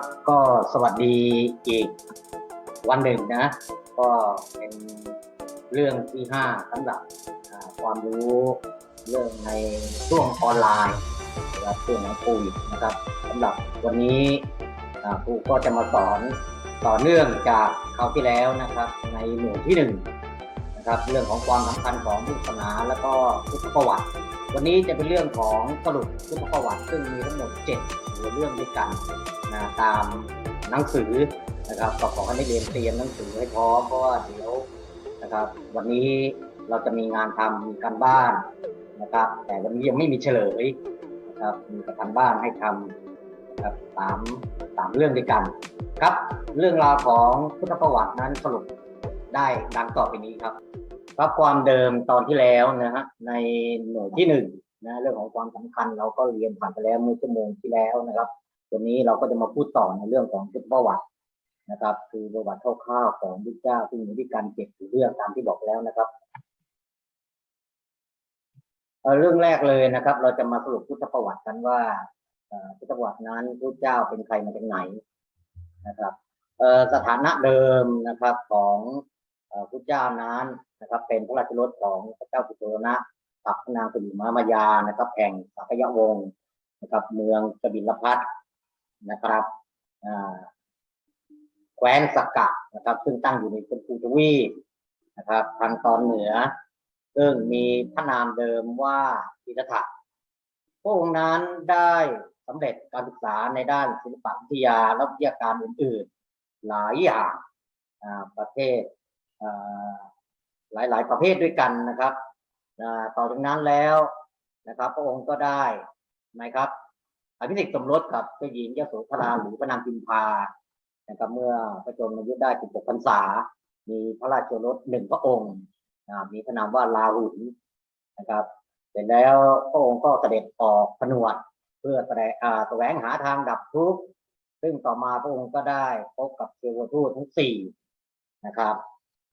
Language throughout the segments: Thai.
ับก็สวัสดีอีกวันหนึ่งนะ ก็เป็นเรื่องที่ห้าสำหรับความรู้เรื่องในช่วงออนไลน์นะครับช่วงของโควิดนะครับสำหรับวันนี้อ่าครูก็จะมาสอนต่อเนื่องจากคราวที่แล้วนะครับ ในหน่วยที่หนึ่งนะครับ เรื่องของความสำคัญของพุทธศาสนาแล้วก็พุทธประวัติ วันนี้จะเป็นเรื่องของสรุปพุทธประวัติซึ่งมีทั้งหมดเจ็ด เรื่องด้วยกันนะตามหนังสือนะครับก็ขอให้นักเรียนเตรียมหนังสือให้พร้อมเพราะว่าเดี๋ยวนะครับ วันนี้เราจะมีงานทำมีการบ้านนะครับ แต่วันนี้ยังไม่มีเฉลยนะครับมีแต่การบ้านให้ทำนะครับสามสามเรื่องด้วยกันครับ เรื่องราวของพุทธประวัตินั้นสรุปได้ดังต่อไปนี้ครับ ครับความเดิมตอนที่แล้วนะฮะในหน่วยที่หนึ่ง นะเรื่องของความสำคัญเราก็เรียนผ่านไปแล้วเมื่อชั่วโมงที่แล้วนะครับวันนี้เราก็จะมาพูดต่อในเรื่องของพุทธประวัตินะครับ คือประวัติคร่าวๆของพระเจ้าซึ่งมีด้วยกันเจ็ดเรื่องตามที่บอกแล้วนะครับเรื่องแรกเลยนะครับ เราจะมาสรุปพุทธประวัติกันว่าพุทธประวัตินั้นพระเจ้าเป็นใครมาจากไหนนะครับสถานะเดิมนะครับของเอ่อพระเจ้านั้นนะครับ เป็นพระราชรถของพระเจ้าสุโธนะ กับพระนางสิริมามายานะครับแห่งสักยวงศ์นะครับ เมืองกบิลพัทนะครับอ่าแคว้นสักกะนะครับ ซึ่งตั้งอยู่ในชมพูทวีปนะครับทางตอนเหนือ ซึ่งมีพระนามเดิมว่าอิทธัตพระองค์นั้นได้สำเร็จการศึกษาในด้านศิลปวิทยาและวิทยาการอื่นๆ หลายอย่างประเทศอ่าหลายๆประเภทด้วยกันนะครับ อ่าต่อจากนั้นแล้วนะครับ พระองค์ก็ได้นะครับอภิเษกสมรสกับเจ้าหญิงยโสธราหรือพระนางพิมพานะครับเมื่อพระชนมายุได้ 16พรรษา มีพระราชโอรสหนึ่งพระองค์อ่ามีพระนามว่าลาหุนนะครับ เสร็จแล้วพระองค์ก็เสด็จออกผนวดเพื่อแสดงแสวงหาทางดับทุกข์ซึ่งต่อมาพระองค์ก็ได้พบกับเทวทูตทั้งสี่นะครับ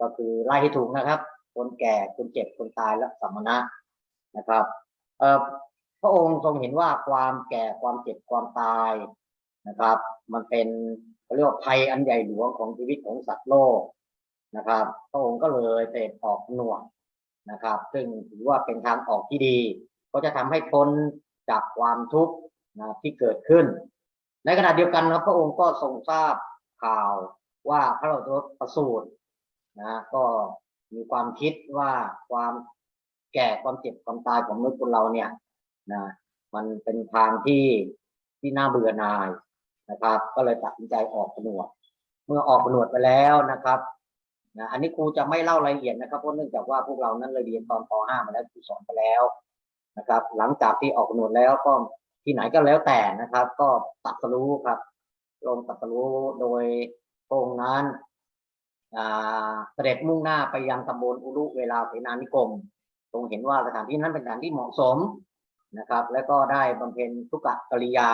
ก็คือไล่ให้ถูกนะครับ คนแก่คนเจ็บคนตายและสัมมณะนะครับเอ่อพระองค์ทรงเห็นว่าความแก่ความเจ็บความตายนะครับ มันเป็นเรียกว่าภัยอันใหญ่หลวงของชีวิตของสัตว์โลกนะครับ พระองค์ก็เลยเสด็จออกหน่วงนะครับ ซึ่งถือว่าเป็นทางออกที่ดี ก็จะทำให้พ้นจากความทุกข์นะที่เกิดขึ้น ในขณะเดียวกันนะครับพระองค์ก็ทรงทราบข่าวว่าพระราชรถประสูตินะก็ มีความคิดว่าความแก่ความเจ็บความตายของมนุษย์คนเราเนี่ยนะมันเป็นทางที่ที่น่าเบื่อหน่ายนะครับ ก็เลยตัดสินใจออกผนวด เมื่อออกผนวดไปแล้วนะครับนะอันนี้ครูจะไม่เล่ารายละเอียดนะครับเพราะเนื่องจากว่าพวกเรานั้นเรียนตอนป .5 มาแล้วครูสอนไปแล้วนะครับ หลังจากที่ออกผนวดแล้วก็ที่ไหนก็แล้วแต่นะครับ ก็ตัดสรู้ครับลงตัดสรู้โดยพระองค์นั้น เสด็จมุ่งหน้าไปยังตำบลอุรุเวลาเสนานิคมทรงเห็นว่าสถานที่นั้นเป็นสถานที่เหมาะสมนะครับ และก็ได้บำเพ็ญทุกขกริยา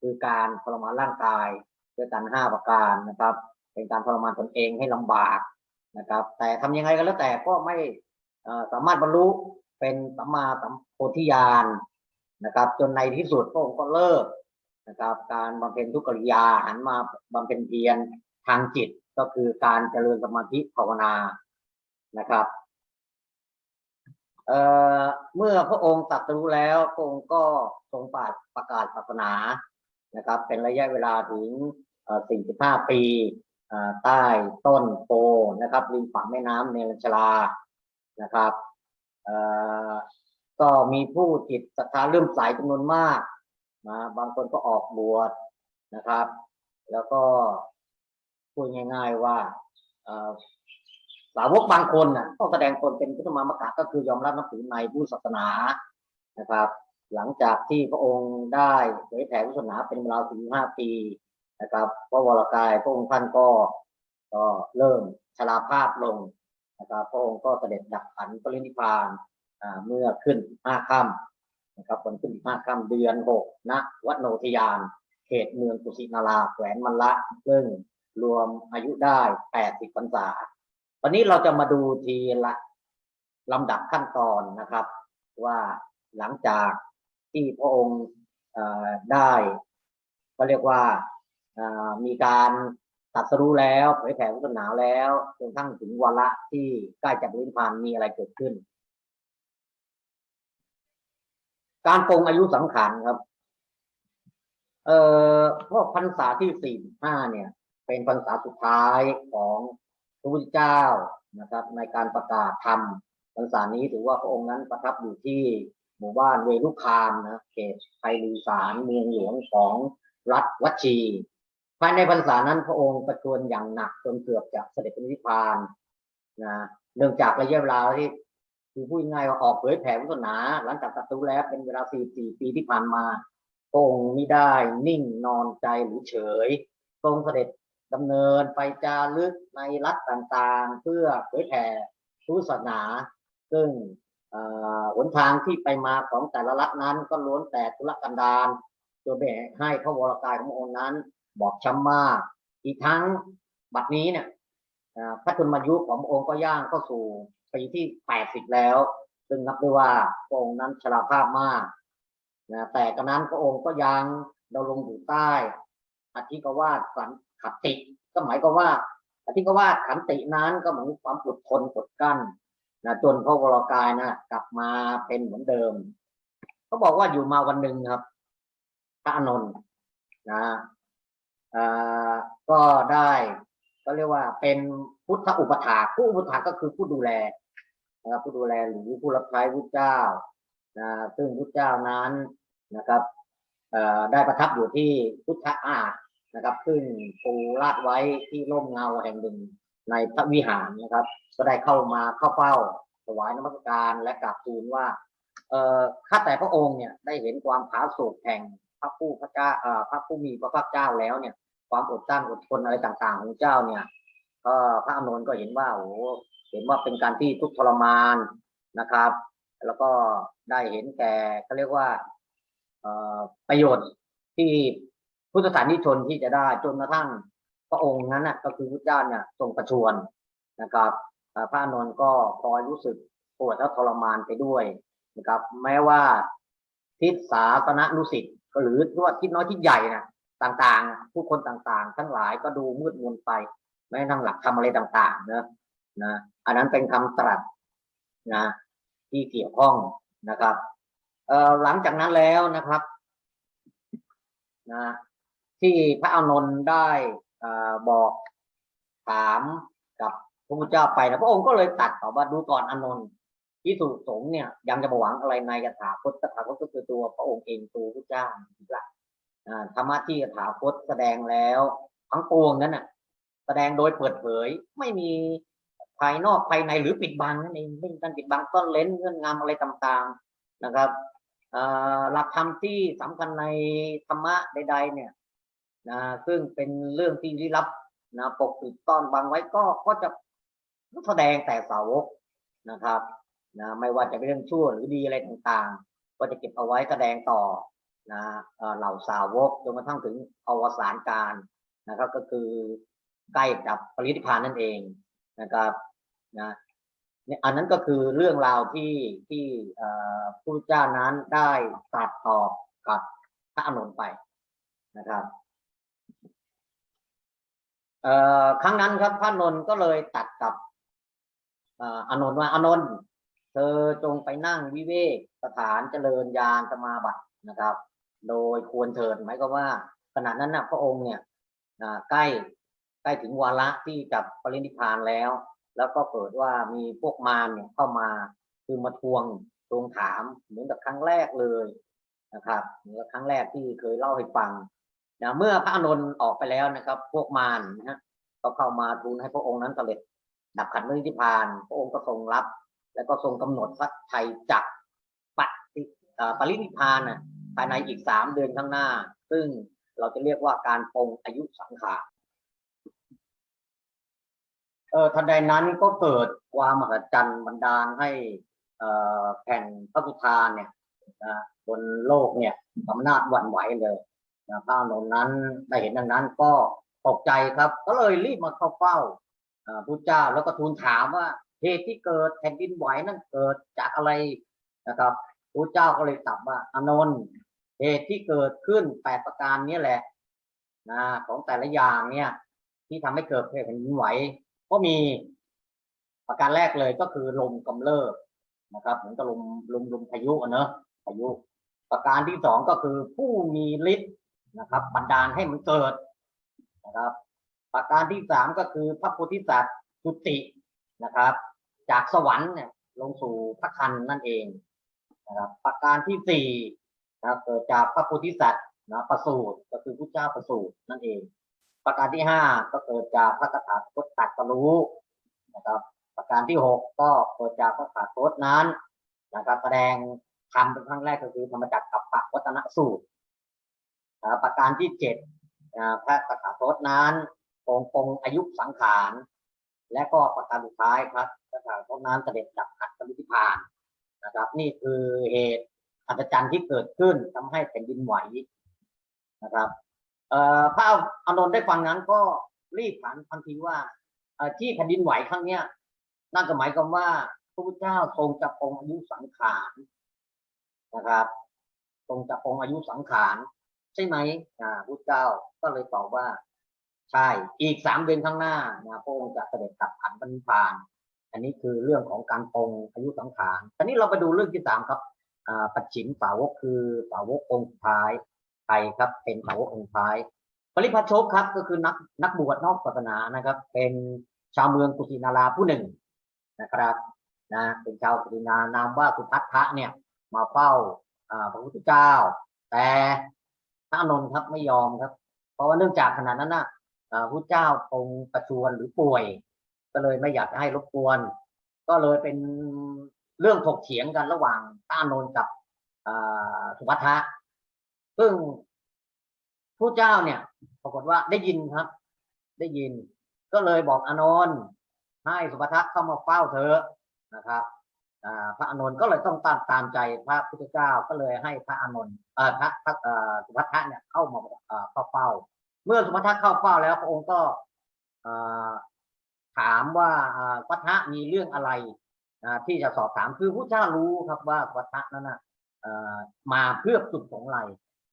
คือการทรมานร่างกายด้วยการห้าประการนะครับ เป็นการทรมานตนเองให้ลำบากนะครับ แต่ทำยังไงก็แล้วแต่ก็ไม่สามารถบรรลุเป็นสัมมาสัมโพธิญาณนะครับ จนในที่สุดพระองค์ก็เลิกนะครับ การบำเพ็ญทุกขกริยาหันมาบำเพ็ญเพียรทางจิต ก็คือการเจริญสมาธิภาวนานะครับเเมื่อพระองค์ตรัสรู้แล้วพระองค์ก็ทรงประประกาศศาสนานะครับ เป็นระยะเวลาถึงเอ่อ45 ปีใต้ต้นโพนะครับริมฝั่งแม่น้ำเนรัญชลานะครับก็มีผู้จิตศรัทธาเริ่มใสจำนวนมากนะบางคนก็ออกบวชนะครับ แล้วก็ พูดง่าย ๆว่าสาวกบางคนน่ะก็แสดงตนเป็นพุทธมามกะก็คือยอมรับนับถือในผู้ศาสนานะครับ หลังจากที่พระองค์ได้เผยแผ่พุทธศาสนาเป็นเวลาถึงห้าปีนะครับพระวรากายพระองค์ท่านก็ก็เริ่มชราภาพลงนะครับพระองค์ก็เสด็จดับขันปรินิพานเมื่อขึ้นห้าค่ำนะครับวันขึ้นห้าค่ำเดือนหกณวัดโนทยาน เขตเมืองกุสินาราแขวนมันละซึ่ง รวมอายุได้80พรรษา วันนี้เราจะมาดูทีละลำดับขั้นตอนนะครับ ว่าหลังจากที่พระองค์ได้ก็เรียกว่ามีการตัดสรู้แล้วเผยแผ่พุทธศาสนาแล้วจนทั่งถึงวาระที่ใกล้จะบรินิพพานมีอะไรเกิดขึ้น การปรงอายุสังขารครับ เอ่อพวกพรรษาที่สี่ห้าเนี่ย เป็นพรรษาสุดท้ายของพระพุทธเจ้านะครับ ในการประกาศธรรมพรรษานี้ถือว่าพระองค์นั้นประทับอยู่ที่หมู่บ้านเวลุคามนะเขตไพลีสารเมืองหลวงของรัฐวัชี ภายในพรรษานั้นพระองค์ประชวรอย่างหนักจนเกือบจะเสด็จเป็นนิพพานนะเนื่องจากระยะเวลาที่คือพูดง่ายว่าออกเผยแผ่พุทธศาสนาหลังจากตัดสู้แล้วเป็นเวลา 44 ปีที่ผ่านมาพระองค์ไม่ได้นิ่งนอนใจหรือเฉยทรงเสด็จ ดำเนินไปจารึกในรัฐต่างๆ เพื่อเผยแผ่พุทธศาสนา ซึ่งอ่อหนทางที่ไปมาของแต่ละรัฐนั้นก็ล้วนแต่ทุรกันดารจนเป็นให้พระวรากายขององค์นั้นบอบช้ำมาก อีกทั้งบัดนี้เนี่ยอ่อพระชนมายุขององค์ก็ย่างเข้าสู่ปีที่แปดสิบแล้ว ซึ่งนับได้ว่าพระองค์นั้นชราภาพมากนะแต่กระนั้นพระองค์ก็ยังดำรงอยู่ใต้ อธิกวาสสันขัตติก็หมายความว่าอธิกวาสขันตินั้นก็เหมือนความอดทนกดกั้นนะจนพระวรากายนะกลับมาเป็นเหมือนเดิมเขาบอกว่าอยู่มาวันหนึ่งครับ พระอนนท์นะอ่าก็ได้ก็เรียกว่าเป็นพุทธอุปถาผู้อุปถาก็คือผู้ดูแลนะครับผู้ดูแลหรือผู้รับใช้พุทธเจ้านะซึ่งพุทธเจ้านั้นนะครับอ่อได้ประทับอยู่ที่พุทธอาส นะครับ ซึ่งปูลาดไว้ที่ร่มเงาแห่งหนึ่งในพระวิหารนะครับ ก็ได้เข้ามาเข้าเฝ้าถวายนมัสการและกราบทูลว่าเอ่อข้าแต่พระองค์เนี่ยได้เห็นความผาสุกแห่งพระผู้พระเจ้าเอ่อพระผู้มีพระภาคเจ้าแล้วเนี่ย ความอดกลั้นอดทนอะไรต่างๆ ของเจ้าเนี่ยก็พระอานนท์ก็เห็นว่าโอ้เห็นว่าเป็นการที่ทุกทรมานนะครับ แล้วก็ได้เห็นแก่เขาเรียกว่าเอ่อประโยชน์ที่ พุทธศาสนิชนที่จะได้จนกระทั่งพระองค์นั้นน่ะก็คือพระเจ้าเนี่ยทรงประชวรนะครับพระอนนท์ก็พลอยรู้สึกปวดและทรมานไปด้วยนะครับ แม้ว่าทิศสาสนนุสิตหรือว่าทิศน้อยทิศใหญ่นะต่างๆ ผู้คนต่างๆ ทั้งหลายก็ดูมืดมนไปไม่ทั้งหลักทำอะไรต่างๆนะนะอันนั้นเป็นคำตรัสนะที่เกี่ยวข้องนะครับเอ่อหลังจากนั้นแล้วนะครับนะ ที่พระอานนท์ได้บอกถามกับพระพุทธเจ้าไปนะพระองค์ก็เลยตัดตอบว่าดูก่อนอานนท์ที่สุสงเนี่ยยังจะมาหวังอะไรในยถาคตตถาคตก็คือตัวพระองค์เองตัวพระเจ้าอีกละธรรมะที่ถาคตแสดงแล้วทั้งปวงนั้นน่ะ แสดงโดยเปิดเผยไม่มีภายนอกภายในหรือปิดบังนั่นเองไม่มีการปิดบังต้อนเลนเงื่อนงำอะไรต่างๆนะครับหลักธรรมที่สำคัญในธรรมะใด ๆ เนี่ย นะซึ่งเป็นเรื่องที่ลี้ลับนะปกปิดต้อนบังไว้ก็ก็จะแสดงแต่สาวกนะครับนะไม่ว่าจะเป็นเรื่องชั่วหรือดีอะไรต่างๆ ก็จะเก็บเอาไว้แสดงต่อนะเหล่าสาวกจนกระทั่งถึงอวสานการนะครับ ก็คือใกล้กับปรินิพพานนั่นเองนะครับนะอันนั้นก็คือเรื่องราวที่ที่เอ่อพระพุทธเจ้านั้นได้ตรัสตอกับพระอานนไปนะครับ ครั้งนั้นครับพระนนท์ก็เลยตัดกับอานนท์ว่าอานนท์เธอจงไปนั่งวิเวกสถานเจริญญาณสมาบัตินะครับ โดยควรเถิดหมายก็ว่าขณะนั้นนะพระองค์เนี่ยใกล้ใกล้ถึงวาระที่จะปรินิพานแล้ว แล้วก็เกิดว่ามีพวกมารเนี่ยเข้ามาคือมาทวงทวงถามเหมือนกับครั้งแรกเลยนะครับเหมือนกับครั้งแรกที่เคยเล่าให้ฟัง นะเมื่อพระอานนท์ออกไปแล้วนะครับ พวกมารนะฮะก็เข้ามาทูลให้พระองค์นั้นสำเร็จดับขันธ์ปรินิพพาน พระองค์ก็ทรงรับ แล้วก็ทรงกำหนดพระไทยจักรปฏิปรินิพพานภายในอีกสามเดือนข้างหน้า ซึ่งเราจะเรียกว่าการปรงอายุสังขารเออทันใดนั้นก็เกิดความมหัศจรรย์บันดาลให้แผ่นพระสุธาเนี่ยนะบนโลกเนี่ยอำนาจหวั่นไหวเลย พระอานนท์นั้นได้เห็นดังนั้นก็ตกใจครับ ก็เลยรีบมาเข้าเฝ้าพระเจ้าแล้วก็ทูลถามว่าเหตุที่เกิดแผ่นดินไหวนั้นเกิดจากอะไรนะครับพระเจ้าก็เลยตรัสว่าอานนท์เหตุที่เกิดขึ้นแปดประการนี้แหละนะของแต่ละอย่างเนี่ย ที่ทำให้เกิดแผ่นดินไหว ก็มีประการแรกเลยก็คือลมกำเริบนะครับเหมือนกับลมลมลมพายุอะเนอะพายุ ประการที่สองก็คือผู้มีฤทธิ์ นะครับบันดาลให้มันเกิดนะครับประการที่สามก็คือพระโพธิสัตว์จุตินะครับ จากสวรรค์เนี่ยลงสู่พระคันนั่นเองนะครับประการที่สี่นะครับเกิดจากพระโพธิสัตว์นะประสูติก็คือพระเจ้าประสูตินั่นเอง ประการที่ห้าก็เกิดจากพระคาถาคตตัดสรู้นะครับ ประการที่หกก็เกิดจากพระคาถาคตนั้นนะครับแสดงธรรมเป็นครั้งแรกก็คือธรรมจักรกับปะวัตนสูตร ประการที่เจ็ดพระคาถาคตนั้นคงคงอายุสังขาร และก็ประการสุดท้ายครับพระคาถาคตนั้นเสด็จดับขัดปรินิพานนะครับ นี่คือเหตุอัศจรรย์ที่เกิดขึ้นทำให้แผ่นดินไหวนะครับเอ่อพระอานนท์ได้ฟังนั้นก็รีบถามทันทีว่าที่แผ่นดินไหวครั้งเนี้ยนั่นก็หมายความว่าพระพุทธเจ้าทรงจะปรงอายุสังขารนะครับ ทรงจะปรงอายุสังขาร ใช่ไหมอ่าพระพุทธเจ้าก็เลยตอบว่า ใช่อีกสามเดือนข้างหน้านะพระองค์จะเสด็จกลับขันปณิพาน อันนี้คือเรื่องของการปรงอายุสังขารทีนี้เราไปดูเรื่องที่สามครับอ่าปัจฉิมสาวกคือสาวกองค์ท้ายใครครับ เป็นสาวกองค์ท้าย ปริพัชชกครับก็คือนักนักบวชนอกศาสนานะครับ เป็นชาวเมืองกุสินาราผู้หนึ่งนะครับนะเป็นชาวกุสินารานามว่าสุทัศน์เนี่ยมาเฝ้าพระพุทธเจ้า แต่ พระอานนท์ครับไม่ยอมครับ เพราะว่าเนื่องจากขณะนั้นนะพระเจ้าทรงประชวรหรือป่วย ก็เลยไม่อยากให้รบกวน ก็เลยเป็นเรื่องถกเถียงกันระหว่างพระอานนท์กับสุภัททะซึ่งผู้เจ้าเนี่ย ปรากฏว่าได้ยินครับ ได้ยิน ก็เลยบอกอานนท์ให้สุภัททะเข้ามาเฝ้าเธอนะครับ พระอานนท์ก็เลยต้องตามตามใจพระพุทธเจ้าก็เลยให้พระอานนท์พระพระสุภัททะเนี่ยเข้ามาเข้าเฝ้า เมื่อสุภัททะเข้าเฝ้าแล้วพระองค์ก็ถามว่าอ่าสุภัทะมีเรื่องอะไรที่จะสอบถามคือผู้เจ้ารู้ครับว่าสุภัทะนั้นนะมาเพื่อจุดสงไร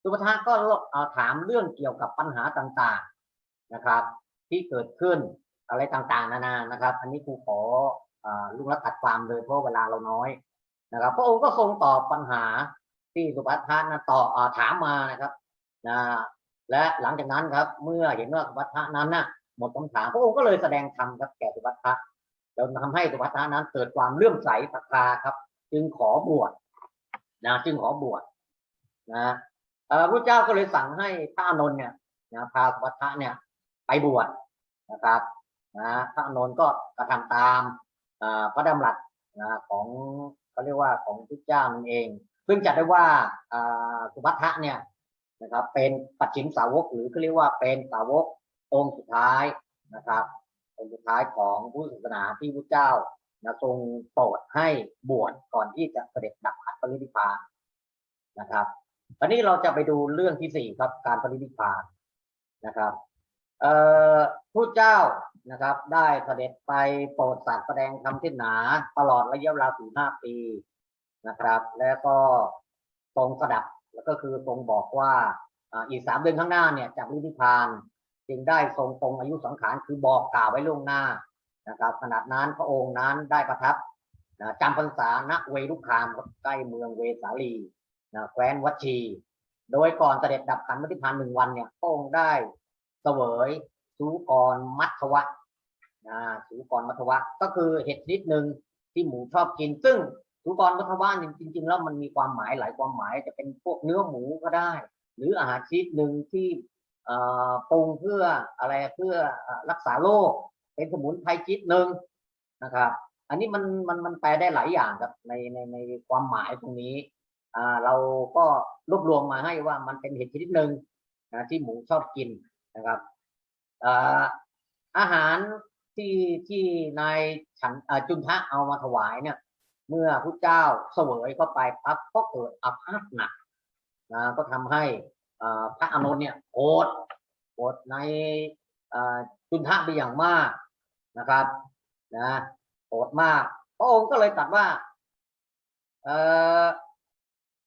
สุภทาก็เอ่อถามเรื่องเกี่ยวกับปัญหาต่างๆนะครับ ที่เกิดขึ้นอะไรต่างๆ นานานะครับ อันนี้ครูขอ ลุงรัตตัดความเลยเพราะเวลาเราน้อยนะครับ พระองค์ก็ทรงตอบปัญหาที่สุภัททานะต่ออ่าถามมานะครับนะและหลังจากนั้นครับ เมื่อเห็นว่าสุภัททานั้นนะหมดคำถามพระองค์ก็เลยแสดงธรรมครับแก่สุภัททะจนทำให้สุภัททานั้นเกิดความเลื่อมใสศรัทธาครับ จึงขอบวชนะจึงขอบวชนะพระเจ้าก็เลยสั่งให้พระอนนท์เนี่ยนะพาสุภัททะเนี่ยไปบวชนะครับนะพระอนนท์ก็กระทำตาม พระดำรัสของเขาเรียกว่าของพระเจ้านั่นเอง ซึ่งจัดได้ว่าอ่าสุภัททะเนี่ยนะครับเป็นปัจฉิมสาวกหรือเขาเรียกว่าเป็นสาวกองค์สุดท้ายนะครับองค์สุดท้ายของผู้ศาสนาที่พระเจ้านะทรงโปรดให้บวชก่อนที่จะเสด็จดับขัดปรินิพพานนะครับวันนี้เราจะไปดูเรื่องที่สี่ครับการปรินิพพานนะครับ ผู้เจ้านะครับ ได้เสด็จไปโปรดสัตว์แสดงธรรมเทศนา ตลอดระยะเวลาสี่ห้าปีนะครับ แล้วก็ทรงสดับแล้วก็คือทรงบอกว่าอีกสามเดือนข้างหน้าเนี่ยจากปรินิพานจึงได้ทรงตรงอายุสังขารคือบอกกล่าวไว้ล่วงหน้านะครับขนาดนั้นพระองค์นั้นได้ประทับจำพรรษาณเวรุคามใกล้เมืองเวสาลีนะแคว้นวัชี โดยก่อนเสด็จดับขันปฏิพานหนึ่งวันเนี่ยพระองค์ได้ เสวยสูกรมัทวะนะสูกรมัทวะ ก็คือเห็ดชนิดหนึ่งที่หมูชอบกิน ซึ่งสูกรมัทวะนี่จริง ๆ แล้วมันมีความหมายหลายความหมายจะเป็นพวกเนื้อหมูก็ได้ หรืออาหารชนิดหนึ่งที่เอ่อปรุงเพื่ออะไรเพื่อรักษาโรคเป็นสมุนไพรชนิดหนึ่งนะครับอันนี้มันมันมันแปลได้หลายอย่างครับในในในความหมายตรงนี้อ่าเราก็รวบรวมมาให้ว่ามันเป็นเห็ดชนิดหนึ่งนะที่หมูชอบกิน นะครับอาหารที่ที่นายฉันจุนทะเอามาถวายเนี่ย เมื่อพระเจ้าเสวยเข้าไปปั๊บก็เกิดอาพาธหนักนะก็ทำให้พระอานนท์เนี่ยโกรธโกรธในจุนทะไปอย่างมากนะครับนะโกรธมากพระองค์ก็เลยตัดว่า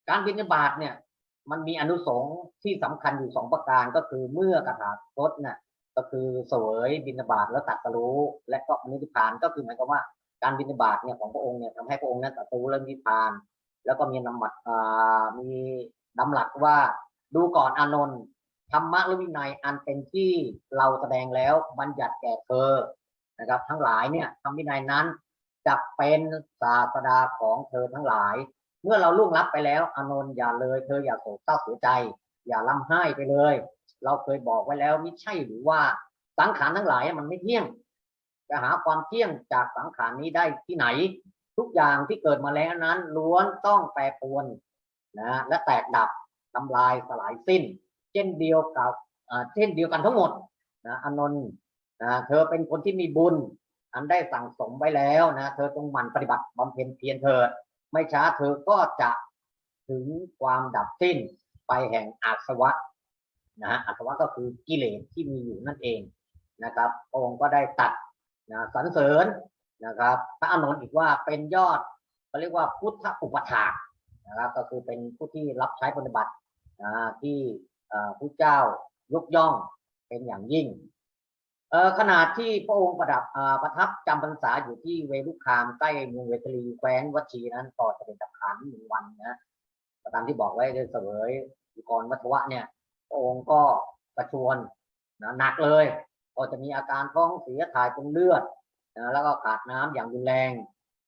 การบิณฑบาตเนี่ย มันมีอนุสงส์ที่สำคัญอยู่สองประการก็คือเมื่อกระถาคตเนี่ยก็คือเสวยบิณฑบาตแล้วตัดสรู้และก็นิพพานก็คือหมายความว่าการบิณฑบาตเนี่ยของพระองค์เนี่ยทำให้พระองค์นั้นตัดสรู้และนิพพาน แล้วก็มีนำหมัดอ่ามีดำหลักว่าดูก่อนอานนท์ธรรมะและวินัยอันเป็นที่เราแสดงแล้วบัญญัติแก่เธอนะครับ ทั้งหลายเนี่ยธรรมวินัยนั้นจะเป็นศาสดาของเธอทั้งหลาย เมื่อเราล่วงลับไปแล้วอานนท์อย่าเลยเธออย่าโศกเศร้าเสียใจ อย่าร่ำไห้ไปเลย เราเคยบอกไว้แล้วไม่ใช่หรือว่าสังขารทั้งหลายมันไม่เที่ยง จะหาความเที่ยงจากสังขารนี้ได้ที่ไหน ทุกอย่างที่เกิดมาแล้วนั้นล้วนต้องแปรปรวนนะและแตกดับทำลายสลายสิ้น เช่นเดียวกับเช่นเดียวกันทั้งหมดนะอานนท์นะเธอเป็นคนที่มีบุญ อันได้สั่งสมไว้แล้วนะเธอจงหมั่นปฏิบัติบำเพ็ญเพียรเถิด ไม่ช้าเธอก็จะถึงความดับสิ้นไปแห่งอาสวะนะฮะอาสวะก็คือกิเลสที่มีอยู่นั่นเองนะครับองค์ก็ได้ตัดนะสรรเสริญนะครับพระอานนท์อีกว่าเป็นยอดเขาเรียกว่าพุทธอุปถากนะครับก็คือเป็นผู้ที่รับใช้ปฏิบัตินะที่เอ่อผู้เจ้ายกย่องเป็นอย่างยิ่ง เอ่อขณะที่พระองค์ประดับประทับจำพรรษาอยู่ที่เวลุคามใกล้เมืองเวทลีแคว้นวัชีนั้นต่อจะเป็นดับขันหนึ่งวันนะตามที่บอกไว้ได้เสวยอุกรวัตวะเนี่ยพระองค์ก็ประชวรนะหนักเลย ก็จะมีอาการท้องเสียถ่ายเป็นเลือดนะแล้วก็ขาดน้ำอย่างรุนแรง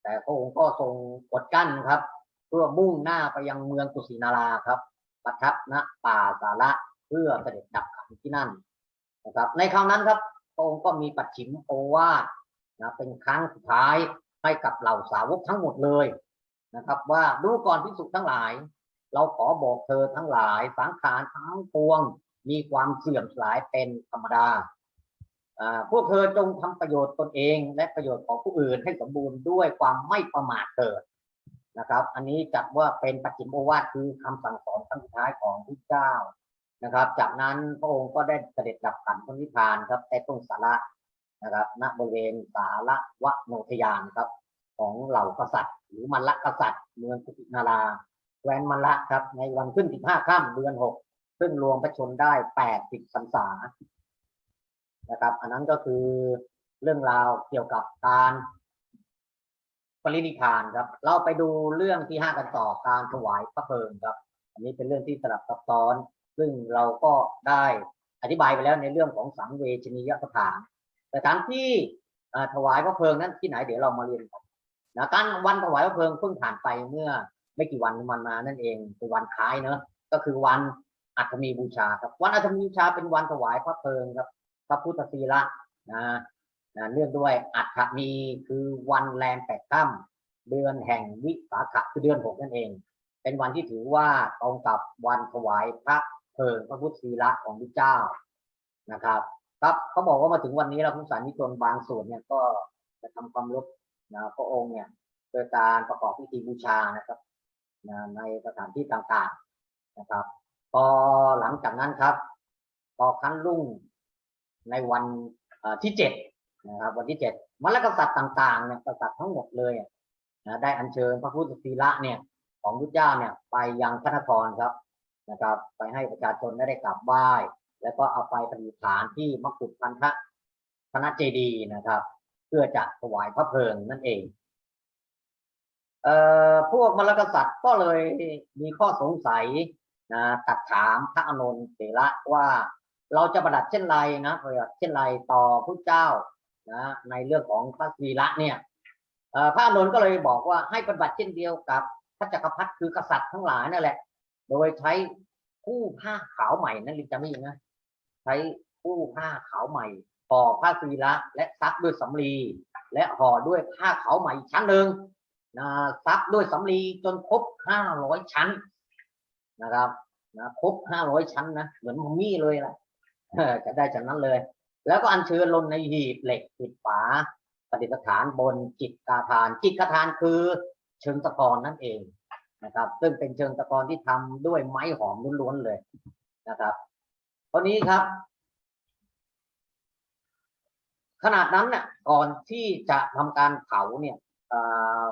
แต่พระองค์ก็ทรงกดกั้นครับ เพื่อมุ่งหน้าไปยังเมืองกุสินาราครับ ประทับณป่าสาระเพื่อเสด็จดับขันที่นั่นนะครับในคราวนั้นครับ พระองค์ก็มีปัจฉิมโอวาทนะเป็นครั้งสุดท้ายให้กับเหล่าสาวกทั้งหมดเลยนะครับ ว่าดูก่อนพิสุทั้งหลาย เราขอบอกเธอทั้งหลายสังขารทั้งปวง มีความเสื่อมสลายเป็นธรรมดาพวกเธอจงทำประโยชน์ตนเองและประโยชน์ของผู้อื่นให้สมบูรณ์ด้วยความไม่ประมาทเถิดนะครับ อันนี้จัดว่าเป็นปัจฉิมโอวาทคือคำสั่งสอนครั้งสุดท้ายของพระเจ้า นะครับ จากนั้นพระองค์ก็ได้เสด็จดับขันพระนิพพานครับแต่ต้นสาระนะครับณบริเวณสาระวะโนทยานครับ ของเหล่ากษัตริย์ หรือมัลละกษัตริย์ เมืองกุสินาราแคว้นมัลละครับ ในวันขึ้นสิบห้าค่ำเดือนหกซึ่งรวมพระชนได้แปดสิบพรรษานะครับ อันนั้นก็คือเรื่องราวเกี่ยวกับการปรินิพพานครับ เราไปดูเรื่องที่ห้ากันต่อการถวายพระเพลิงครับ อันนี้เป็นเรื่องที่สลับซับซ้อน ซึ่งเราก็ได้อธิบายไปแล้วในเรื่องของสังเวชนียสถานสถานที่ถวายพระเพลิงนั้นที่ไหนเดี๋ยวเรามาเรียนกันนะการวันถวายพระเพลิงเพิ่งผ่านไปเมื่อไม่กี่วันมันมานั่นเองเป็นวันคล้ายเนอะก็คือวันอัฐมีบูชาครับวันอัฐมีบูชาเป็นวันถวายพระเพลิงครับ พระพุทธศีละนะนะเนื่องด้วยอัฐมีคือวันแรมแปดค่ำเดือนแห่งวิสาขะคือเดือนหกนั่นเอง เป็นวันที่ถือว่าตรงกับวันถวายพระ เพิงพระพุทธศีละของพระเจ้านะครับครับเขาบอกว่ามาถึงวันนี้เราผู้สานิชนบางส่วนเนี่ยก็จะทำความรบนะพระองค์เนี่ยโดยการประกอบพิธีบูชานะครับนะในสถานที่ต่างๆนะครับ พอหลังจากนั้นครับพอครั้นรุ่งในวันที่เจ็ดนะครับ วันที่เจ็ดมรรคกษัตริย์ต่างๆเนี่ยกษัตริย์ทั้งหมดเลยนะได้อัญเชิญพระพุทธศีละเนี่ยของพุทธเจ้าเนี่ยไปยังพระนครครับ นะครับ ไปให้ประชาชนได้ได้กราบไหว้แล้วก็เอาไปประดิษฐานที่มกุฏพันธะพระเจดีย์นะครับ เพื่อจะถวายพระเพลิงนั่นเองเอ่อพวกมรรคกษัตรก็เลยมีข้อสงสัยนะตัดถามพระอานนเถระว่าเราจะประดับเช่นไรนะประดับเช่นไรต่อพระเจ้านะในเรื่องของพระศีละเนี่ยพระอานนก็เลยบอกว่าให้ปฏิบัติเช่นเดียวกับพระจักรพรรดิคือกษัตริย์ทั้งหลายนั่นแหละ โดยใช้คู่ผ้าขาวใหม่นั่นลิงจำไม่ยังนะใช้คู่ผ้าขาวใหม่ห่อผ้าศีละและซักด้วยสำลี และห่อด้วยผ้าขาวใหม่ชั้นหนึ่งนะซักด้วยสำลีจนครบห้าร้อยชั้นนะครับนะครบห้าร้อยชั้นนะเหมือนมัมมี่เลยล่ะจะได้จากนั้นเลย แล้วก็อัญเชิญลงในหีบเหล็กปิดฝาประดิษฐานบนจิตกาทาน จิตกาทานคือเชิงตะกอนนั่นเอง นะครับ ซึ่งเป็นเชิงตะกอนที่ทำด้วยไม้หอมล้วนๆเลยนะครับตอนนี้ครับ ขนาดนั้นเนี่ยก่อนที่จะทำการเผาเนี่ย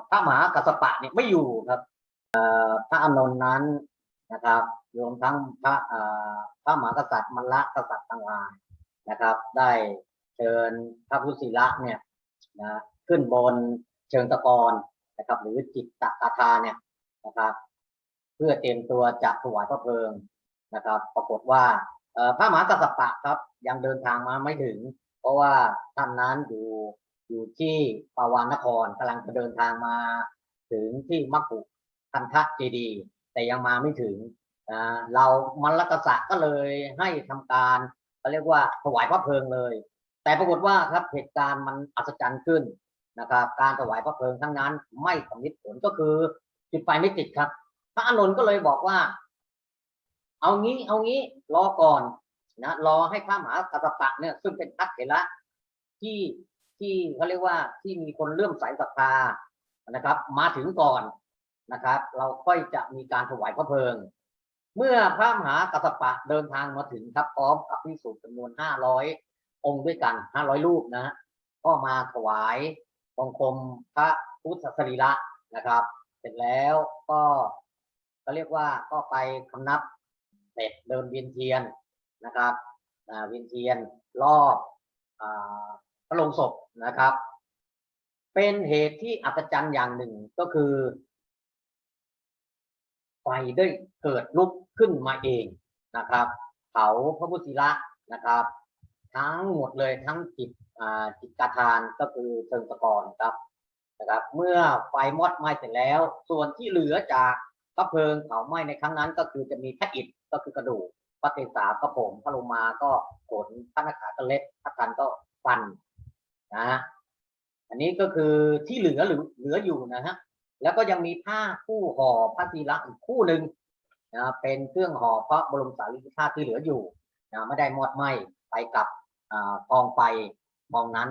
พระมหากัสปะเนี่ยไม่อยู่ครับพระอานนท์นั้นนะครับรวมทั้งพระพระมหากษัตริย์มละกษัตริย์ต่างหากนะครับ ได้เชิญพระพุทธศิละเนี่ยนะขึ้นบนเชิงตะกอนนะครับ หรือจิตตกาธาเนี่ย นะครับ เพื่อเตรียมตัวจะถวายพระเพลิงนะครับ ปรากฏว่าพระมหากษัตริย์ครับ ยังเดินทางมาไม่ถึง เพราะว่าท่านนั้นอยู่อยู่ที่ปาวานนครกำลังจะเดินทางมาถึงที่มักคุคันทะเจดีแต่ยังมาไม่ถึงเรามัลลกษัตริย์ก็เลยให้ทำการเขาเรียกว่าถวายพระเพลิงเลย แต่ปรากฏว่าครับเหตุการณ์มันอัศจรรย์ขึ้นนะครับ การถวายพระเพลิงทั้งนั้นไม่สำลิดผลก็คือ จุดไฟไม่ติดครับ พระอานนท์ก็เลยบอกว่า เอางี้เอางี้รอก่อนนะรอให้พระมหากัสสปะเนี่ย ซึ่งเป็นพักเถระที่ที่เขาเรียกว่าที่มีคนเลื่อมใสศรัทธานะครับ มาถึงก่อนนะครับ เราค่อยจะมีการถวายพระเพลิง เมื่อพระมหากัสสปะเดินทางมาถึงครับพร้อมกับพิสูจน์จำนวนห้าร้อยองค์ด้วยกันห้าร้อยรูปนะก็มาถวายบังคมพระพุทธสรีระนะครับ เสร็จแล้วก็ก็เรียกว่าก็ไปคำนับเสร็จเดินเวียนเทียนนะครับเวียนเทียนรอบอ่าพระลงศพนะครับ เป็นเหตุที่อัศจรรย์อย่างหนึ่งก็คือไฟได้เกิดลุกขึ้นมาเองนะครับเผาพระพุทธศิละนะครับ ทั้งหมดเลยทั้งจิตจิตกาทานก็คือเชิงตะกอนครับ นะครับ เมื่อไฟมอดไหม้เสร็จแล้ว ส่วนที่เหลือจากพระเพลิงเผาไหม้ในครั้งนั้น ก็คือจะมีแค่อิฐก็คือกระดูกพระเตสาพระผมพระโลมาก็ขนพระนาคาตะเล็ดพระกันก็ฟันนะฮะอันนี้ก็คือที่เหลือหรือเหลืออยู่นะฮะแล้วก็ยังมีผ้าคู่ห่อพระศีละอีกคู่หนึ่งนะเป็นเครื่องห่อพระบรมสารีริกธาตุที่เหลืออยู่นะไม่ได้หมดไหม้ไปกับกองไฟกองนั้น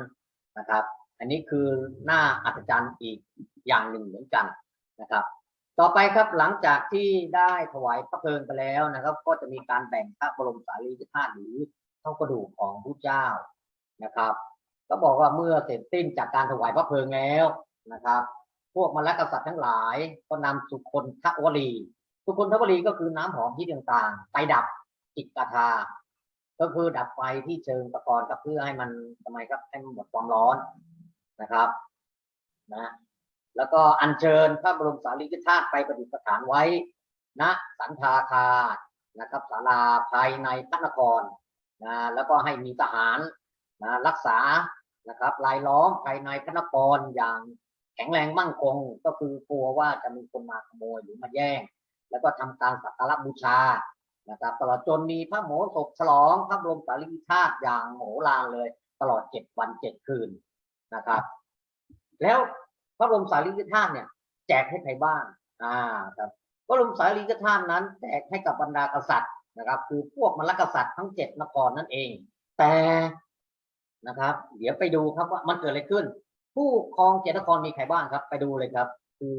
นะครับ อันนี้คือหน้าอัศจรรย์อีกอย่างหนึ่งเหมือนกันนะครับ ต่อไปครับหลังจากที่ได้ถวายพระเพลิงไปแล้วนะครับ ก็จะมีการแบ่งพระบรมสารีริกธาตุหรือเท่ากระดูกของพระเจ้านะครับ ก็บอกว่าเมื่อเสร็จสิ้นจากการถวายพระเพลิงแล้วนะครับ พวกมรรคกษัตริย์ทั้งหลายก็นำสุคนทวลีสุคนทวลีก็คือน้ำหอมที่ต่างๆ ไปดับจิตกาธาก็คือดับไฟที่เชิงตะกอนครับเพื่อให้มันทำไมครับให้มันหมดความร้อน นะครับนะแล้วก็อัญเชิญพระบรมสารีริกธาตุไปประดิษฐานไว้ณสันทาคานะครับศาลาภายในพระนครนะแล้วก็ให้มีทหารนะรักษานะครับรายล้อมภายในพระนครอย่างแข็งแรงมั่งคงก็คือกลัวว่าจะมีคนมาขโมยหรือมาแย่ง แล้วก็ทำการสักการะบูชานะครับตลอดจนมีพระโมศกฉลองพระบรมสารีริกธาตุอย่างโหฬารเลย ตลอดเจ็ดวันเจ็ดคืน นะครับ แล้วพระบรมสารีริกธาตุเนี่ย แจกให้ใครบ้างอ่าครับพระบรมสารีริกธาตุนั้น แจกให้กับบรรดากษัตริย์นะครับ คือพวกมรรคกษัตริย์ทั้งเจ็ดนครนั่นเอง แต่นะครับ เดี๋ยวไปดูครับว่ามันเกิดอะไรขึ้น ผู้ครองเจ็ดนครมีใครบ้างครับ ไปดูเลยครับ คือ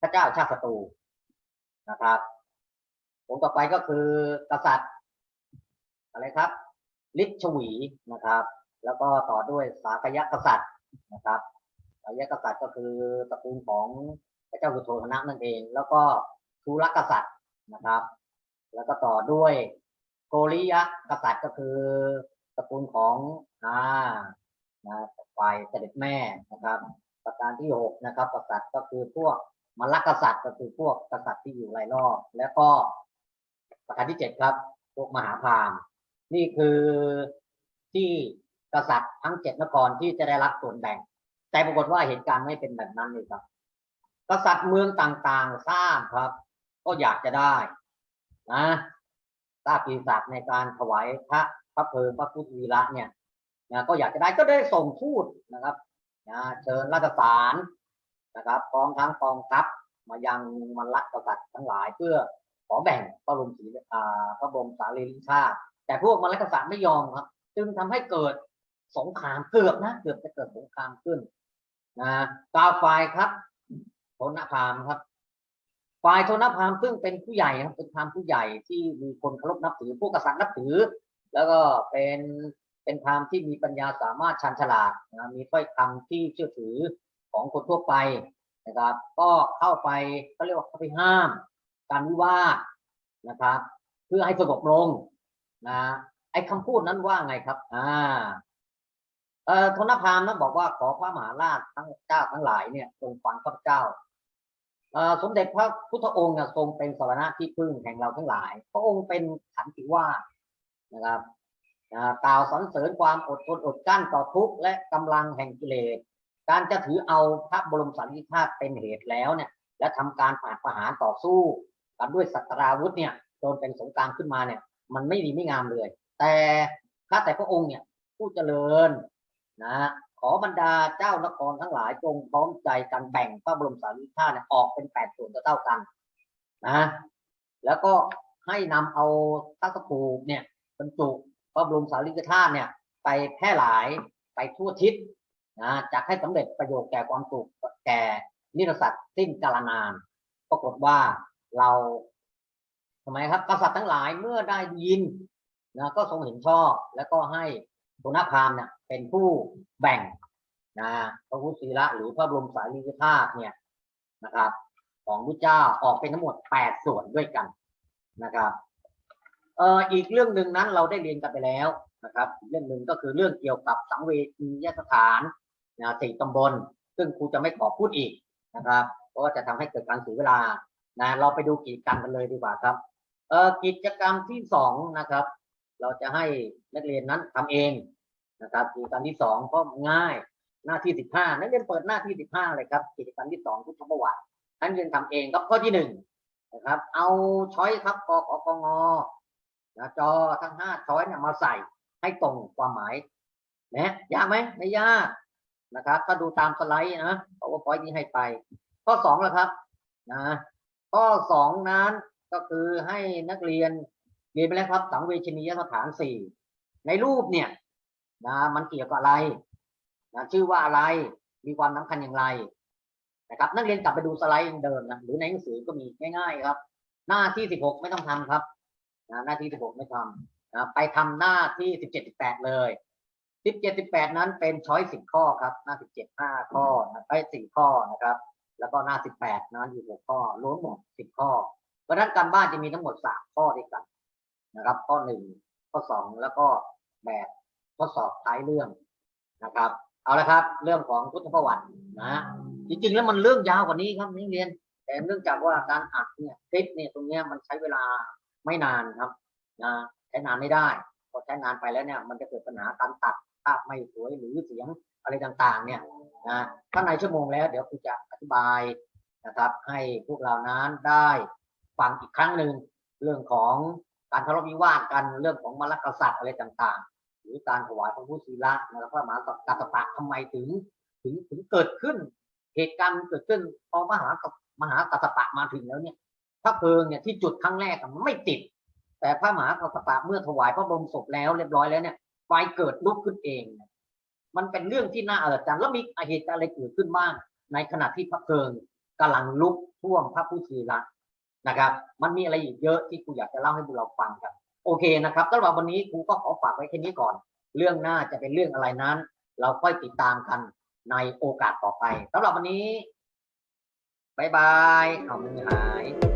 พระเจ้าชาติศัตรูนะครับผมต่อไปก็คือกษัตริย์อะไรครับลิชวีนะครับ แล้วก็ต่อด้วยสากยกษัตริย์นะครับสากยกษัตริย์ก็คือตระกูลของพระเจ้าสุโธธนะนั่นเอง แล้วก็ทูลกษัตริย์นะครับ แล้วก็ต่อด้วยโกริยะกษัตริย์ก็คือตระกูลของอ่านะฝ่ายเสด็จแม่นะครับ ประการที่หกนะครับ กษัตริย์ก็คือพวกมลกษัตริย์ก็คือพวกกษัตริย์ที่อยู่รายรอบ แล้วก็ประการที่เจ็ดครับ พวกมหาพราหมณ์นี่คือที่ กษัตริย์ทั้งเจ็ดนครที่จะได้รับส่วนแบ่ง แต่ปรากฏว่าเหตุการณ์ไม่เป็นแบบนั้นเลยครับ กษัตริย์เมืองต่างๆทราบครับ ก็อยากจะได้นะทราบปีศาจในการถวายพระพระเพลิงพระพุทธวีระเนี่ยนะก็อยากจะได้ก็ได้ส่งทูตนะครับนะเชิญราชสารนะครับพร้อมทั้งกองทัพมายังมรรคกษัตริย์ทั้งหลายเพื่อขอแบ่งพระบรมศรีพระบรมสารีริกธาตุแต่พวกมรรคกษัตริย์ไม่ยอมครับ จึงทำให้เกิด สงครามเกือบนะเกือบจะเกิดสงครามขึ้นนะกาวฝ่ายครับโทนพรามครับฝ่ายโทนพรามซึ่งเป็นผู้ใหญ่ครับเป็นพรามผู้ใหญ่ที่มีคนเคารพนับถือพวกกษัตริย์นับถือ แล้วก็เป็นเป็นพรามที่มีปัญญาสามารถชันฉลาดนะมีถ้อยคำที่เชื่อถือของคนทั่วไปนะครับ ก็เข้าไปเขาเรียกว่าเข้าไปห้าม การวิวาทนะครับ เพื่อให้สงบลงนะไอ้คำพูดนั้นว่าไงครับ อ่า เอ่อธนพามนั้นบอกว่าขอพระมหาราชทั้งเจ้าทั้งหลายเนี่ยทรงฟังข้าพเจ้าเอ่อสมเด็จพระพุทธองค์ทรงเป็นสรณะที่พึ่งแห่งเราทั้งหลาย พระองค์เป็นขันติว่านะครับกล่าวสรรเสริญความอดทนอดกั้นต่อทุกข์และกำลังแห่งกิเลส การจะถือเอาพระบรมสารีริกธาตุเป็นเหตุแล้วเนี่ย และทำการผ่านประหารต่อสู้กันด้วยสัตราวุธเนี่ยจนเป็นสงครามขึ้นมาเนี่ย มันไม่ดีไม่งามเลย แต่ข้าแต่พระองค์เนี่ยผู้เจริญ นะขอบรรดาเจ้านครทั้งหลายจงพร้อมใจกันแบ่งพระบรมสารีริกธาตุออกเป็นแปดส่วนเท่ากันนะแล้วก็ให้นำเอาทัศภูมิเนี่ยบรรจุพระบรมสารีริกธาตุเนี่ยไปแพร่หลายไปทั่วทิศนะจะให้สำเร็จประโยชน์แก่ความสุขแก่นิรสัตว์สิ้นกาลนาน ปรากฏว่าเราทำไมครับกษัตริย์ทั้งหลายเมื่อได้ยินนะก็ทรงเห็นชอบแล้วก็ให้ สุนพามเนี่ยเป็นผู้แบ่งนะพระพุทธศีละหรือพระบรมสารีริกธาตุเนี่ยนะครับ ของพระเจ้าออกเป็นทั้งหมดแปดส่วนด้วยกันนะครับเอ่ออีกเรื่องหนึ่งนั้นเราได้เรียนกันไปแล้วนะครับ เรื่องหนึ่งก็คือเรื่องเกี่ยวกับสังเวชนียสถานนะสี่ตำบล ซึ่งครูจะไม่ขอพูดอีกนะครับ เพราะว่าจะทำให้เกิดการเสียเวลานะเราไปดูกิจกรรมกันเลยดีกว่าครับเอ่อกิจกรรมที่สองนะครับ เราจะให้นักเรียนนั้นทำเองนะครับกิจกรรมที่สองก็ง่ายหน้าที่สิบห้านักเรียนเปิดหน้าที่สิบห้าเลยครับ กิจกรรมที่สองทุกประวัตินักเรียนทำเองครับข้อที่หนึ่งนะครับ เอาช้อยครับกขอกงนะจอทั้งห้าช้อยเนี่ยมาใส่ให้ตรงความหมายนะยากไหมไม่ยากนะครับถ้าดูตามสไลด์นะ powerpoint นี้ให้ไป ข้อสองแล้วครับนะข้อสองนั้นก็คือให้นักเรียน เรียนไปแล้วครับ สังเวชนียสถานสี่ในรูปเนี่ยนะมันเกี่ยวกับอะไรนะชื่อว่าอะไรมีความสำคัญอย่างไรนะครับ นักเรียนกลับไปดูสไลด์เดิมนะหรือในหนังสือก็มีง่าย ๆ ครับ หน้าที่สิบหกไม่ต้องทำครับนะหน้าที่สิบหกไม่ทำนะไปทำหน้าที่สิบเจ็ดสิบแปดเลยสิบเจ็ดสิบแปดนั้นเป็นช้อยสิบข้อครับ หน้าสิบเจ็ดห้าข้อนะไปสี่ข้อนะครับ แล้วก็หน้าสิบแปดนั้นอยู่หกข้อรวมหมดสิบข้อเพราะฉะนั้นการบ้านจะมีทั้งหมดสามข้อด้วยกัน นะครับ ข้อหนึ่งข้อสองแล้วก็แบบทดสอบท้ายเรื่องนะครับ เอาละครับ เรื่องของพุทธประวัตินะจริงๆแล้วมันเรื่องยาวกว่านี้ครับนักเรียน แต่เนื่องจากว่าการอัดเนี่ยคลิปเนี่ยตรงเนี้ยมันใช้เวลาไม่นานครับนะใช้นานไม่ได้พอใช้นานไปแล้วเนี่ยมันจะเกิดปัญหาการตัดภาพไม่สวยหรือเสียงอะไรต่างๆ เนี่ยนะถ้าในชั่วโมงแล้วเดี๋ยวครูจะอธิบายนะครับ ให้พวกเรานั้นได้ฟังอีกครั้งหนึ่งเรื่องของ การทะเลาะวิวาทกันเรื่องของมรรคกษัตริย์อะไรต่างๆ หรือการถวายพระพุทธศีละนะครับพระมหากัสสปะทำไมถึง ถึงถึงเกิดขึ้น เหตุการณ์เกิดขึ้นพอมหากมหากัสสปะมาถึงแล้วเนี่ยพระเพลิงเนี่ยที่จุดครั้งแรกมันไม่ติด แต่พระมหากัสสปะเมื่อถวายพระบรมศพแล้วเรียบร้อยแล้วเนี่ยไฟเกิดลุกขึ้นเอง มันเป็นเรื่องที่น่าอัศจรรย์แล้วมีเหตุอะไรเกิดขึ้นบ้างในขณะที่พระเพลิงกำลังลุกท่วมพระพุทธศีละ นะครับ มันมีอะไรอีกเยอะที่ครูอยากจะเล่าให้พวกเราฟังกันโอเคนะครับสำหรับวันนี้ครูก็ขอฝากไว้แค่นี้ก่อน เรื่องหน้าจะเป็นเรื่องอะไรนั้น เราค่อยติดตามกันในโอกาสต่อไปสำหรับวันนี้บายบายเอามือหาย